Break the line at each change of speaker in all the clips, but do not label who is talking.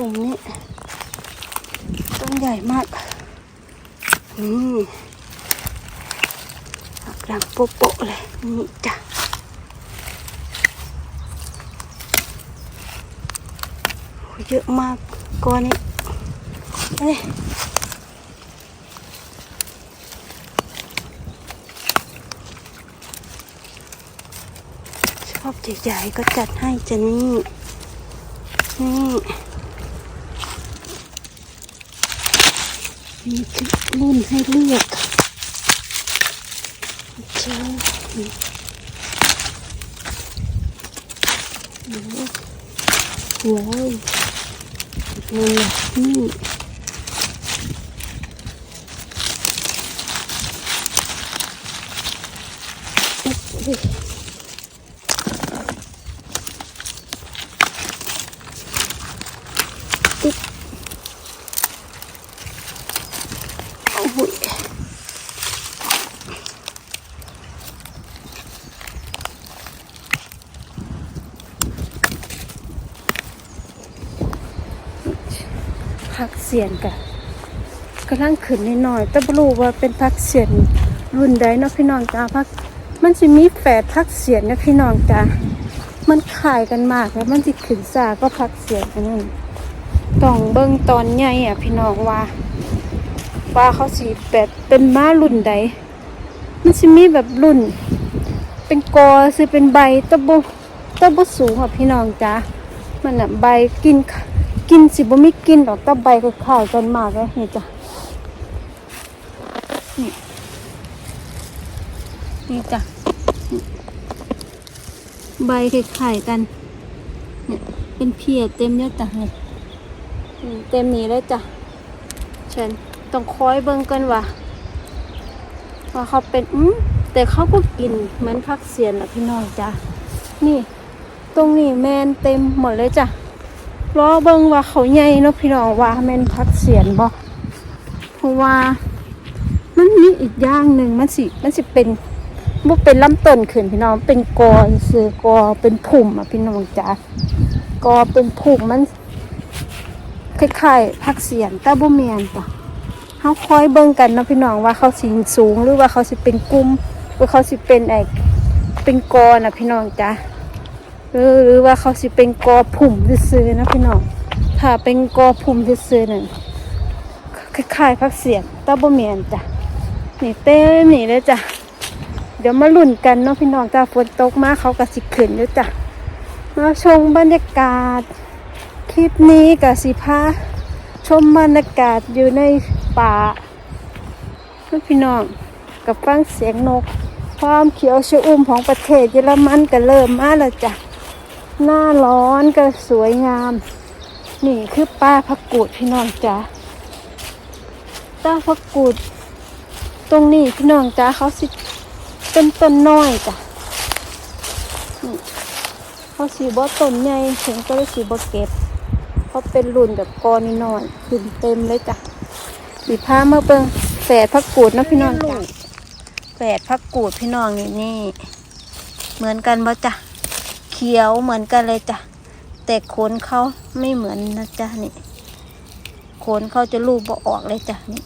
กลุ่มนี้ ต้นใหญ่มาก นี่ฝักดังโปะๆเลย นี่จ้ะเยอะมากก้อนนี้เอ้ยชอบใหญ่ๆก็จัดให้จะนี่นี่ มีคลิปรุ่นให้เลือกเจ้านี่โอ้โหว้าวนี่นี่โอ้โหโอ้โหพัก เสียนกะกำลังขึ้นนิดหน่อย แต่บรู้ว่าเป็นพักเสียนรุ่นใดเนาะพี่น้องจ้าพักมันจะมีแฝดพักเสียนนะพี่น้องจ้ามันขายกันมากแล้วมันจะขึ้นซาก็พักเสียนอันนั้นต้องเบิ่งตอนใหญ่อะพี่น้องว่า ว่าเขาสีแบบเป็นม้ารุ่นใดมันจะมีแบบรุ่น เป็นกอคือเป็นใบตะบตะบสูงอะพี่น้องจ้ามันอะใบกิน กินสิบ่มีกินดอกตะใบก็ขายกันมากเลยนี่จ้ะนี่นี่จ้ะใบคล้ายๆกันเนี่ยเป็นเพียเต็มเลยจ้ะนี่นี่เต็มนี้เลยจ้ะฉันต้องคอยเบิ่งกันว่าว่าเขาเป็นอืมแต่เขาก็กินเหมือนพักเสียนแหละพี่น้องจ้ะนี่ ตรงนี้แมนเต็มหมดเลยจ้ะ รอเบิ่งว่าเขาใหญ่เนาะพี่น้องว่าแมนพักเสียนบ่เพราะว่ามันมีอีกอย่างหนึ่งมันสิมันสิเป็นบ่เป็นลำต้นขึ้นพี่น้องเป็นกอซื้อกอเป็นผุ่มอะพี่น้องจ้ะกอเป็นผุ่มมันคล้ายๆพักเสียนแต่บ่แมนจ้ะเขาคอยเบิ่งกันเนาะพี่น้องว่าเขาสิสูงหรือว่าเขาสิเป็นกลุ่มหรือเขาสิเป็นไอเป็นกอนะพี่น้องจ้ะ หรือหรือว่าเขาสิเป็นกอผุ่มซื่อๆนะพี่น้องถ้าเป็นกอผุ่มซื่อๆนั่นคล้ายๆพักเสียงตาบ่เมียนจ้ะนี่เต้มนี่เลยจ้ะเดี๋ยวมาลุ้นกันเนาะพี่น้องจ้ะฝนตกมาเขาก็สิขึ้นด้วยจ้ะมาชมบรรยากาศ คลิปนี้กับสิพาชมบรรยากาศอยู่ในป่าพี่น้องกับฟังเสียงนก ความเขียวชอุ่มของประเทศเยอรมันก็เริ่มมาแล้วจ้ะ หน้าร้อนก็สวยงาม นี่คือป้าพักกูดพี่น้องจ้ะป้าพักกูด ตรงนี้พี่น้องจ้ะเขาสิเป็นต้นน้อยจ้ะเขาสีบ่ต้นใหญ่ถึงก็ได้สีบ่เก็บเขาเป็นรุ่นแบบกอนิน้อยขึ้นเต็มเลยจ้ะสีผ้าเมื่อเบิ่งแฝดพักกูดนะพี่น้องจ้ะแฝดพักกูดพี่น้องนี่นี่ เหมือนกันบ่จ้ะ ขียวเหมือนกันเลยจ้ะ แต่ขนเขาไม่เหมือนนะจ๊ะนี่ขนเขาจะรูปบ่ออกเลยจ้ะนี่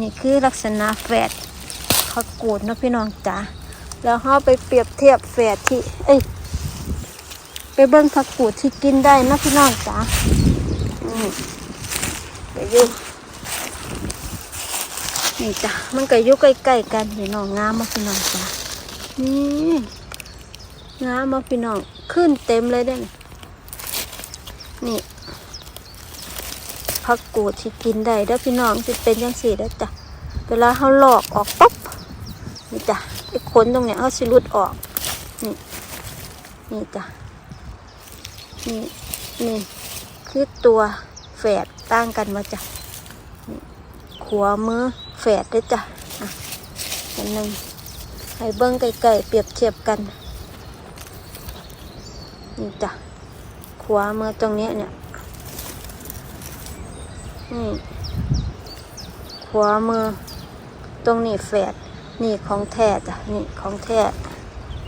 นี่คือลักษณะแฝดพักกูดนะพี่น้องจ้ะแล้วเขาไปเปรียบเทียบแฝดที่ เอ้ยไปเบิ้งผักกูดที่กินได้นะพี่น้องจ้าอืมไปยู่นี่จ้ะ มันก็ยู่ใกล้ๆกันพี่น้องงามมากพี่น้องจ้านี่ งามมาพี่น้อง ขึ้นเต็มเลยเด้อนี่ผักกูดที่กินได้เด้อพี่น้องจะเป็นยังสี่เด้จ้ะ เวลาเขาหลอกออกปุ๊บนี่จ้ะไอ้ขนตรงเนี้ยเขาสิรุดออก นี่นี่จ้ะนี่นี่คือตัวแฝดต่างกันมาจ้ะนี่ขวมือแฝดได้จ้ะอะอันหนึ่งให้เบิ้งไก่ๆเปรียบเทียบกัน นี่จ้ะขวามือตรงนี้เนี่ย นี่ ขวามือ ตรงนี้แฝดนี่ของแท้จ้ะ นี่ของแท้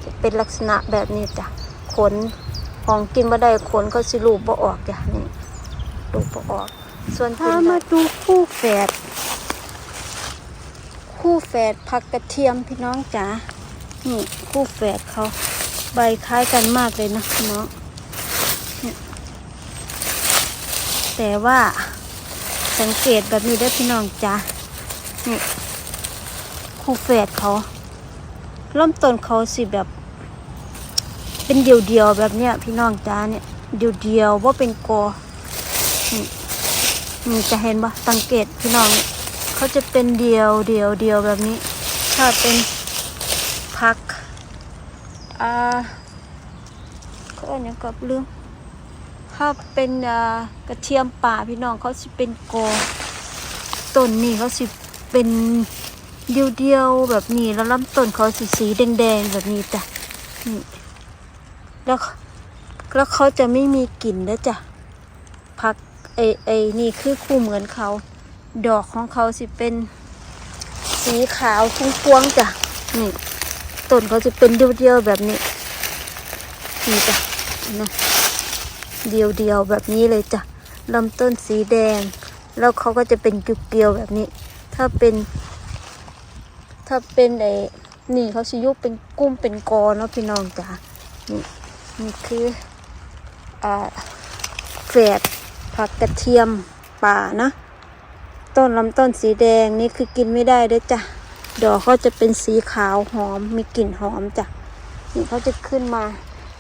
จะเป็นลักษณะแบบนี้จ้ะ ขนของกินบ่ได้ขนก็สิรูปบ่ออกจ้ะ นี่ดูปออก ส่วนถ้ามาดูคู่แฝด คู่แฝดผักกระเทียมพี่น้องจ๋า นี่คู่แฝดเขา ใบคล้ายกันมากเลยนะน้องเนี่ยแต่ว่าสังเกตแบบนี้ได้พี่น้องจ๋านี่คู่แฝดเขาเริ่มต้นเขาสิแบบ เป็นเดียวๆแบบเนี้ยพี่น้องจ๋าเนี่ยเดียวๆว่าเป็นกอนี่จะเห็นปะสังเกตพี่น้องเนี่ยเขาจะเป็นเดียวเดียวเดียวแบบนี้ ถ้าเป็นพัก อ่าเขาอันนี้กับเรื่องถ้าเป็นกระเทียมป่าพี่น้องเขาสิเป็นกอต้นนี่เขาสิเป็นเดียวๆแบบนี้แล้วลำต้นเขาสีสีแดงๆแบบนี้จ้ะนี่แล้วแล้วเขาจะไม่มีกลิ่นแล้วจ้ะพักไอไอนี่คือคู่เหมือนเขา ดอกของเขาสิเป็นสีขาวฟุ้งฟวงๆจ้ะนี่ ต้นเขาจะเป็นเดียวๆแบบนี้นี่จ้ะนะเดียวๆแบบนี้เลยจ้ะลำต้นสีแดง แล้วเขาก็จะเป็นเกลียวๆแบบนี้ ถ้าเป็น ถ้าเป็นไอ้นี่เขาสิยุบเป็นกุ้มเป็นกอเนาะพี่น้องจ้ะนี่นี่คืออ่าแฝดผักกระเทียมป่านะ ต้นลำต้นสีแดงนี่คือกินไม่ได้เด้อจ้ะ ดอกเขาจะเป็นสีขาวหอมมีกลิ่นหอมจ้ะนี่เขาจะขึ้นมา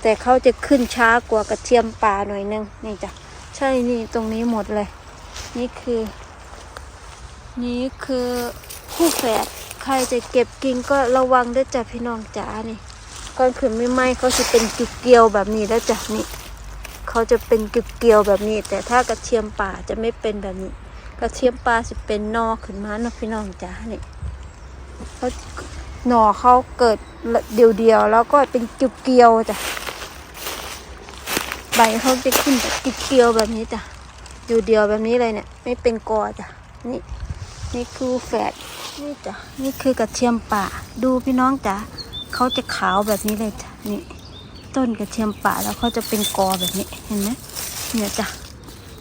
แต่เขาจะขึ้นช้ากว่ากระเทียมป่าหน่อยนึงนี่จ้ะใช่นี่ตรงนี้หมดเลย นี่คือ นี่คือคู่แฝดใครจะเก็บกินก็ระวังด้วยจ้ะพี่น้องจ๋านี่ก้อนขืนไม่ไหมเขาจะเป็นกิเกลียวแบบนี้แล้วจ้ะนี่เขาจะเป็นกิเกลียวแบบนี้ แต่ถ้ากระเทียมป่าจะไม่เป็นแบบนี้ กระเทียมป่าจะเป็นนอขึ้นมาเนาะพี่น้องจ๋านี่ เขาหน่อเขาเกิดเดียวๆแล้วก็เป็นเกียวๆจ้ะใบเขาจะขึ้นแบบเกียวแบบนี้จ้ะเดียวๆแบบนี้เลยเนี่ย ไม่เป็นกอจ้ะนี่นี่คือแฝดนี่จ้ะนี่คือกระเทียมป่า ดูพี่น้องจ้ะเขาจะขาวแบบนี้เลยจ้ะนี่ ต้นกระเทียมป่าแล้วเขาจะเป็นกอแบบนี้เห็นไหมเนี่ยจ้ะ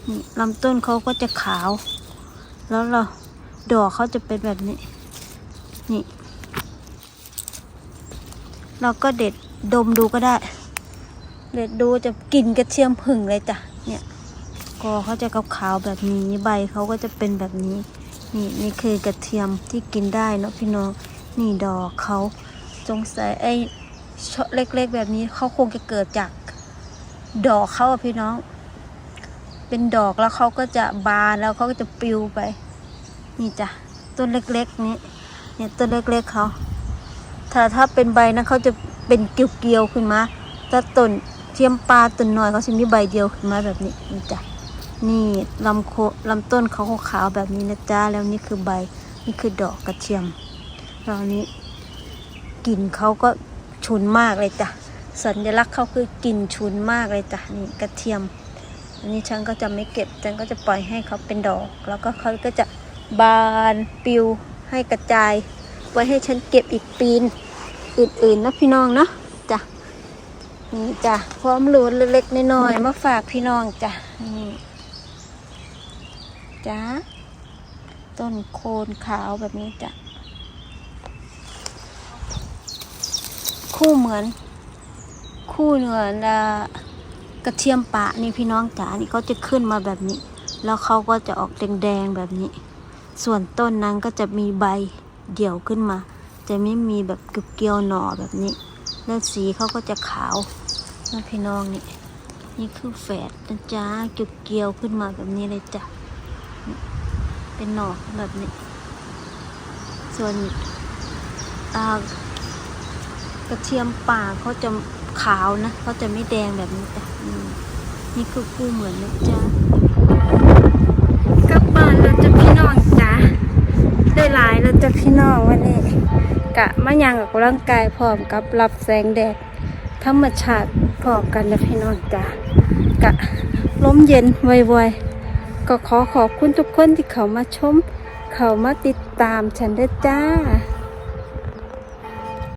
นี่ลำต้นเขาก็จะขาว แล้วเราดอกเขาจะเป็นแบบนี้ นี่ เราก็เด็ดดมดูก็ได้ เด็ดดูจะกลิ่นกระเทียมผึ่งเลยจ้ะ เนี่ย กอเขาจะขาวๆแบบนี้ใบเขาก็จะเป็นแบบนี้ นี่นี่คือกระเทียมที่กินได้เนาะพี่น้อง นี่ดอกเขาสงสัยไอ้ช่อเล็กๆแบบนี้เขาคงจะเกิดจากดอกเขาอะพี่น้อง เป็นดอกแล้วเขาก็จะบานแล้วเขาก็จะปลิวไป นี่จ้ะต้นเล็กๆนี้ เนี่ยต้นเล็กๆเขาถ้าถ้าเป็นใบนะเขาจะเป็นเกลียวๆขึ้นมาถ้าต้นเทียมปลาต้นหน้อยเขาจะมีใบเดียวขึ้นมาแบบนี้นี่จ้ะนี่ลำโคลำต้นเขาขาวๆแบบนี้นะจ๊ะแล้วนี่คือใบนี่คือดอกกระเทียมแล้วอันนี้กลิ่นเขาก็ฉุนมากเลยจ้ะสัญลักษณ์เขาคือกลิ่นฉุนมากเลยจ้ะนี่กระเทียม อันนี้ฉันก็จะไม่เก็บฉันก็จะปล่อยให้เขาเป็นดอก แล้วก็เขาก็จะบานปิว ให้กระจาย ไว้ให้ฉันเก็บอีกปีนอื่นๆนะพี่น้องเนาะจ้ะนี่จ้ะพร้อมรู้เล็กๆน้อยๆมาฝากพี่น้องจ้ะนี่จ้าต้นโคนขาวแบบนี้จ้ะคู่เหมือน คู่เหมือนกระเทียมป่านี่พี่น้องจ๋านี่ก็จะขึ้นมาแบบนี้ แล้วเขาก็จะออกแดงๆแบบนี้ ส่วนต้นนั้นก็จะมีใบเดี่ยวขึ้นมา จะไม่มีแบบเกลียวหน่อแบบนี้ แล้วสีเขาก็จะขาวนะพี่น้องนี่นี่คือแฝดนะจ๊ะเกลียวขึ้นมาแบบนี้เลยจ้ะเป็นหน่อแบบนี้ ส่วนกระเทียมป่าเขาจะขาวนะเขาจะไม่แดงแบบนี้จ้ะนี่คือคู่เหมือนนะจ๊ะ ได้หลาจะพี่น้องวันนี้ กะมายังกับร่างกายพร้อมกับรับแสงแดดธรรมชาติพร้อมกันนะพี่น้องจ้ะกะลมเย็นไวๆก็ขอขอบคุณทุกคนที่เขามาชม เขามาติดตามฉันด้วยจ้า